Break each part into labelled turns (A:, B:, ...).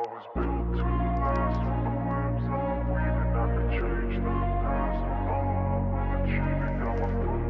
A: always built to last I'm weaving, I could change the past I'm all achieving, I'm through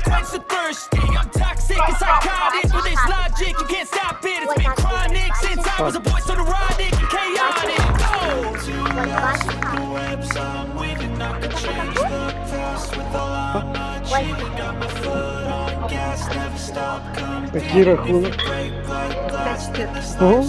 B: Never quench the thirsty. I'm toxic and psychotic with this logic. You can't stop it. It's been chronic since I was a boy, so neurotic and chaotic. Oh.
C: I'm I'm.
D: Такий рахунок. Ну,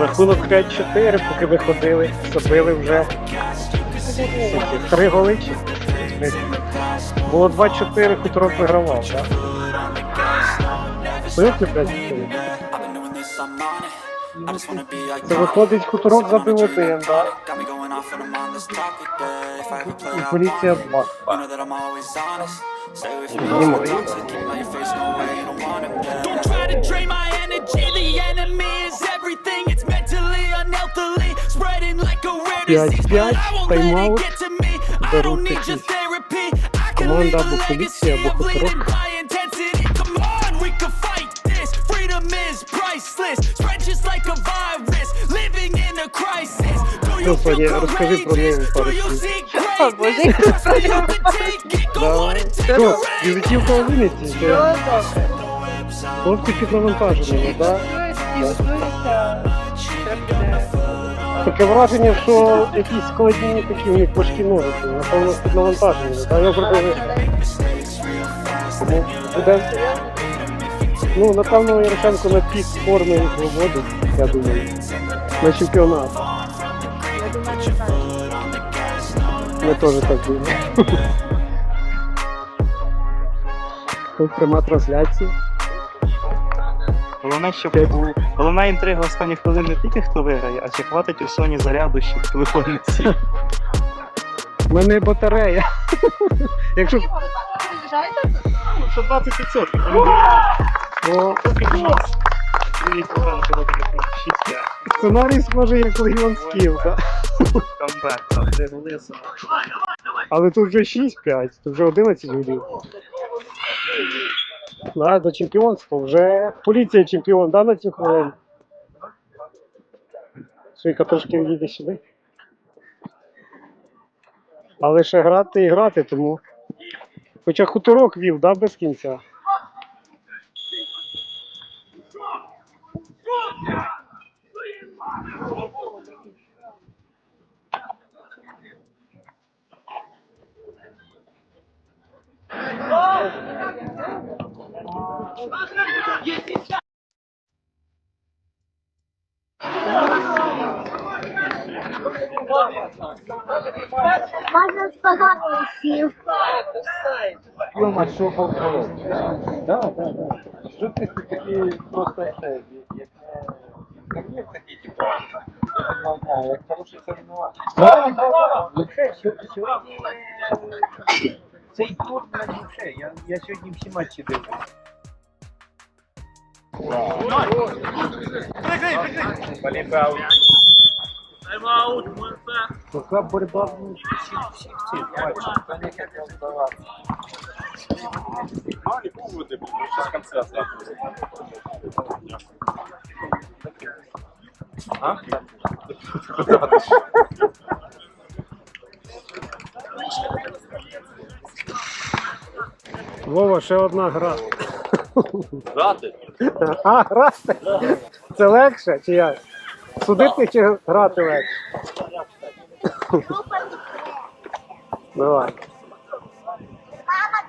D: рахунок 5-4, поки ви ходили, забили вже скільки, три голи? Три. Було 2-4, хуторок вигравав, так? Поїхали 5-4.
C: I've been doing this, I'm on it. I just wanna be
D: Це виходить, хуторок забив один, так? І поліція 2.
C: You know that I'm always honest. Stay away from
D: Не
C: those
D: можу.
C: toxic, keep my face no way, you don't want it, yeah.
B: Don't try to drain my energy. The enemy is everything. It's mentally, unhealthily, spreading like a rare
D: П'ять,
B: disease. But
D: п'ять,
B: I won't let
D: тайм-аут. Беруть такі. Команда
B: leave a
D: або поліція,
B: legacy
D: або
B: of leading
D: хуторок.
B: by intensity. Come on, we can fight this. Freedom is priceless. Spread just like a virus. Living in a crisis. Do you
D: Ну, Соня,
B: feel
D: розкажи про неї
B: courageous?
D: пару
B: Do you
D: слів.
B: seek
E: Боже,
B: greatness? Trust that you can take it. Go on and take
D: Що,
B: a race.
D: візитівка у Вінниці?
E: Що
D: Що?
E: добре?
D: Хлопці під навантаженнями, так?
E: Стісуйся. Це буде.
D: Таке враження, що якісь складні такі у них важкі ножиці, напевно, під навантаженнями. Так, я зробив. Тому буде. Ну, напевно, Ярошенко на пік форми виводить, я думаю. На чемпіонат.
E: Я думаю, що так.
D: Ми теж так думаємо. Тут пряма трансляція.
F: Головне, щоб був головна інтрига останніх хвилин не тільки хто виграє, а чи хватить у Соні заряду, щоб телефон не.
D: У мене батарея. Якщо?
F: Ну, Що 20%.
D: о,
F: Дивіться, там коли буде 6
D: сценарій схожий як Легіон Скіл, так?
F: камбек, там.
D: Але тут вже 6-5, тут вже 11 голів. Да, до чемпіонства. Вже поліція чемпіон, да, на цю хвилину? катушки трошки їде сюди. Але ще грати і грати, тому. Хоча хуторок вів, да, без кінця.
G: Можна сказати сів.
D: Йома, що полково? Да, да, да. Що ти такий просто це, як як є такі, типу, як хороший соревнувати. Що? Цей тур на я, я сьогодні всі матчі дивлюсь. В матчах, то не хотів здаватися. Вова, ще одна гра.
H: Грати?
D: А, грати? Це легше чи як? Судити чи грати легше? Давай.
G: Мама,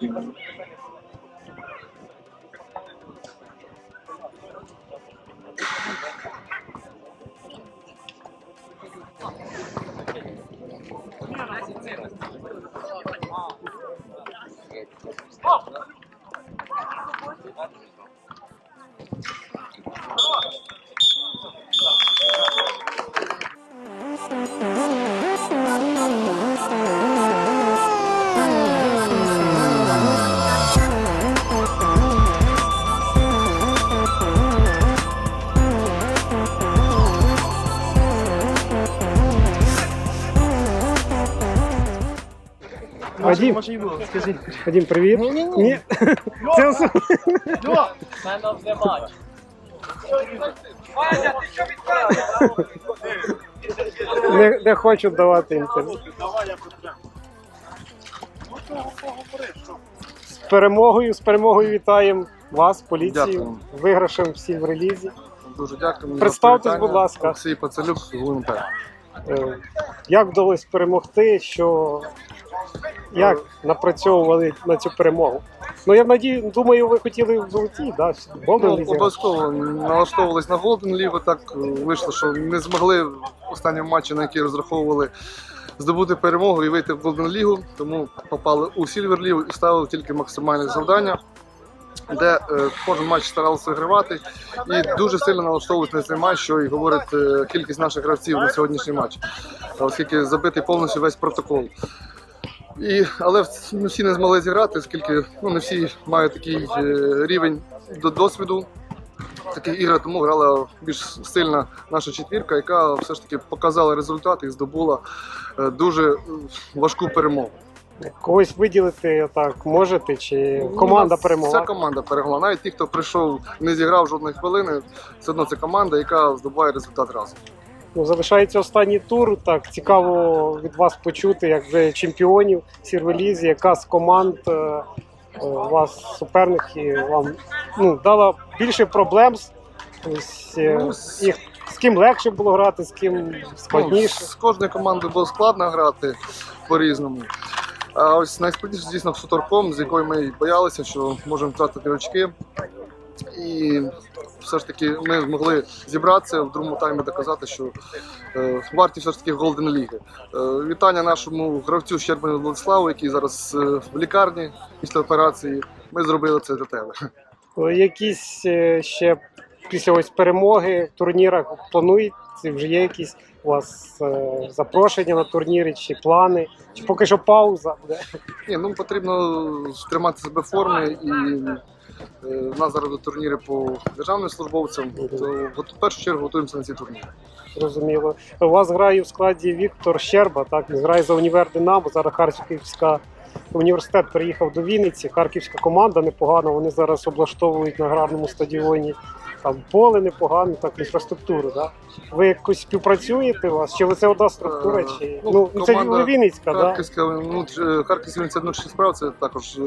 G: дивись.
D: Вадим,
F: Може і було, скажи.
D: Вадим, привіт. Ні, ні, ні. Це осо- не, не хочу давати інтерв'ю. З перемогою, з перемогою вітаємо вас, поліцію,
I: Дякую.
D: виграшем всі в релізі.
I: Дуже дякую. за
D: Представтесь,
I: привітання.
D: будь ласка.
I: Олексій Пацалюк, волонтер.
D: Е, Як вдалося перемогти? Що як напрацьовували на цю перемогу? Ну я надію, думаю, ви хотіли в золоті, да? Голден
I: Ну,
D: Лізі.
I: обов'язково налаштовувались на Голден Лігу. Так е, вийшло, що не змогли в останньому матчі, на який розраховували, здобути перемогу і вийти в Голден Лігу. Тому попали у Сільвер Лігу і ставили тільки максимальне завдання. Де е, кожен матч старалися вигравати, і дуже сильно налаштовувалися на цей матч, що і говорить е, кількість наших гравців на сьогоднішній матч, оскільки забитий повністю весь протокол. І, але в- ну, всі не змогли зіграти, оскільки ну, не всі мають такий е, рівень до досвіду такі ігри, тому грала більш сильна наша четвірка, яка все ж таки показала результат і здобула е, дуже е, важку перемогу.
D: Когось виділити так можете, чи команда
I: Ну,
D: перемогла?
I: Вся команда перемогла. Навіть ті, хто прийшов, не зіграв жодної хвилини, все одно це команда, яка здобуває результат разом.
D: Ну, залишається останній тур. Так цікаво від вас почути, як вже чемпіонів Сірвелізі, яка з команд е, е, вас суперники вам ну, дала більше проблем. Ось, е,
I: Ну, з-
D: їх, з ким легше було грати, з ким
I: Ну,
D: складніше.
I: з кожною командою було складно грати по-різному. А ось найскладніше, звісно, суторком, з якою ми і боялися, що можемо втратити очки. І все ж таки ми змогли зібратися в другому таймі доказати, що е, варті все ж таки Голден Ліги. Е, вітання нашому гравцю Щербану Владиславу, який зараз е, в лікарні після операції. Ми зробили це для тебе.
D: Якісь е, ще після ось перемоги в турнірах планують? Вже є якісь у вас е, запрошення на турніри чи плани? Чи поки що пауза? буде?
I: Ні, ну потрібно тримати себе в формі і е, в нас зараз до турніри по державним службовцям. То от в першу чергу готуємося на ці турніри.
D: Зрозуміло. У вас грає в складі Віктор Щерба, так грає за універ Динамо. Зараз Харківська університет приїхав до Вінниці. Харківська команда непогана. Вони зараз облаштовують на грарному стадіоні. Там поле непогане, так інфраструктуру. Да? Ви якось співпрацюєте у вас? Чи це одна структура?
I: Е,
D: Чи
I: ну,
D: ну, це
I: команда
D: Вінницька?
I: Харківська Харківський університет внутрішніх справ це також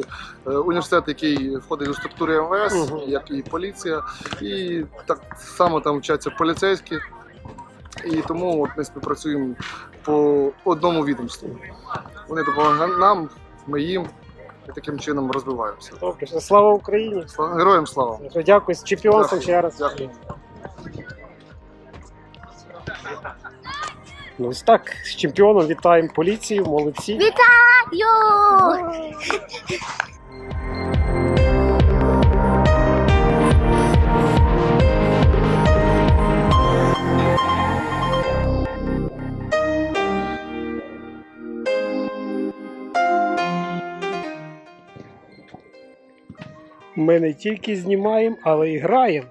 I: е, університет, який входить до структури МВС,
D: Мгм.
I: як і поліція, і так само там вчаться поліцейські. І тому от ми співпрацюємо по одному відомству. Вони допомагають нам, ми їм, і таким чином розвиваємося.
D: Добре, слава Україні!
I: Слава- Героям слава!
D: Дякую з чемпіонством
I: Дякую.
D: ще раз.
I: Дякую.
D: Ну ось так, з чемпіоном вітаємо поліцію, молодці.
G: Вітаю!
D: Ми не тільки знімаємо, але і граємо.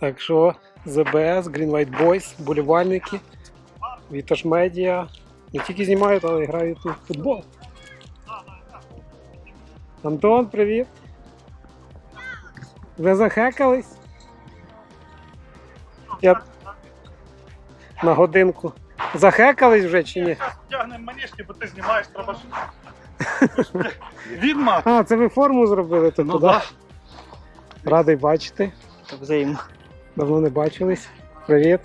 D: Так що ЗБС, Green White Boys, болівальники, Вітаж Медіа не тільки знімають, але й грають у футбол. Антон, привіт. Ви захекались? Я на годинку. Захекались вже чи ні?
F: Тягнемо манішки, бо ти знімаєш, треба ж. Відма.
D: А, це ви форму зробили тут,
F: Ну
D: да?
F: да.
D: Радий бачити.
F: Взаємно.
D: Давно не бачились. Привіт.